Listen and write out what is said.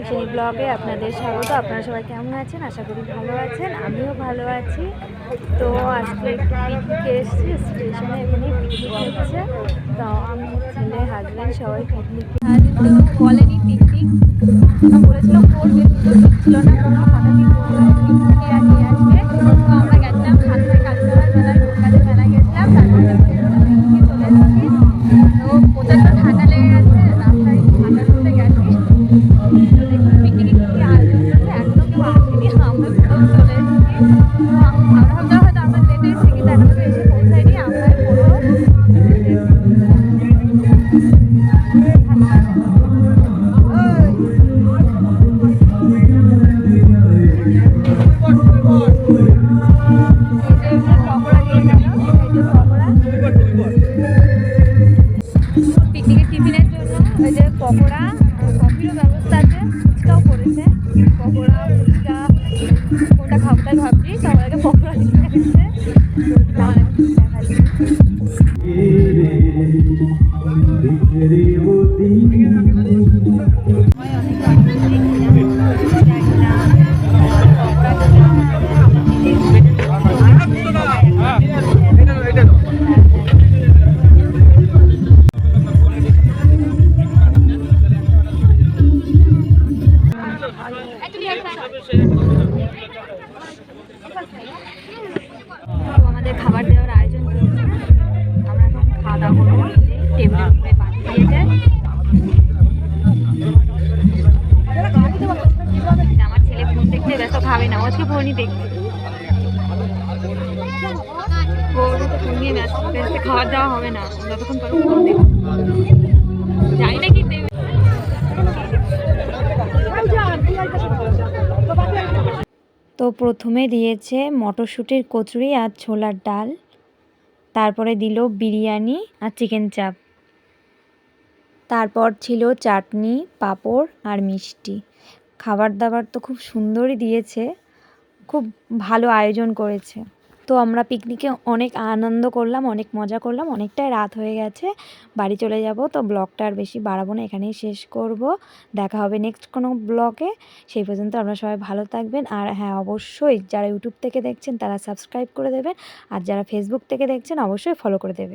মিশনী ব্লগে আপনাদের স্বাগত। আপনারা সবাই কেমন আছেন? আশা করি ভালো আছেন। আমিও ভালো আছি। তো আজকে একটু পিকনিকে এসেছি। স্টেশনে এখানে পিকনিক হচ্ছে। তো আমি ছেলে হাজব্যান্ড সবাই পিকনিক বলেনি পিকনিক বলেছিল করবে ছিল না, কোনো আসবে টিফিনের জন্য যে পকোড়া কফিরও ব্যবস্থা আছে ফুচকাও করেছে। পকোড়া আমাদের খাবার দেওয়ার আয়োজন চলছে। আমরা এখন খাওয়া দাওয়া করব টেবিলের উপরে পানি দিয়েছে আমার ছেলে ফোন দেখতে ব্যস্ত খাবে না। আজকে ফোনই ওর ফোন নিয়ে ব্যস্ত খাওয়ার দাওয়া হবে না। যতক্ষণ পারো ফোন দেখবে জানি কি তো প্রথমে দিয়েছে মটরশুঁটির কচুরি আর ছোলার ডাল। তারপরে দিল বিরিয়ানি আর চিকেন চাপ। তারপর ছিল চাটনি, পাঁপড় আর মিষ্টি। খাবার দাবার তো খুব সুন্দরই দিয়েছে। খুব ভালো আয়োজন করেছে। তো আমরা পিকনিকে অনেক আনন্দ করলাম, অনেক মজা করলাম, অনেকটাই রাত হয়ে গেছে। বাড়ি চলে যাব, তো ব্লগটা আর বেশি বাড়াবো না, এখানেই শেষ করব। দেখা হবে নেক্সট কোনো ব্লগে। সেই পর্যন্ত আপনারা সবাই ভালো থাকবেন। আর হ্যাঁ অবশ্যই যারা ইউটিউব থেকে দেখছেন, তারা সাবস্ক্রাইব করে দেবেন। আর যারা ফেসবুক থেকে দেখছেন, অবশ্যই ফলো করে দেবে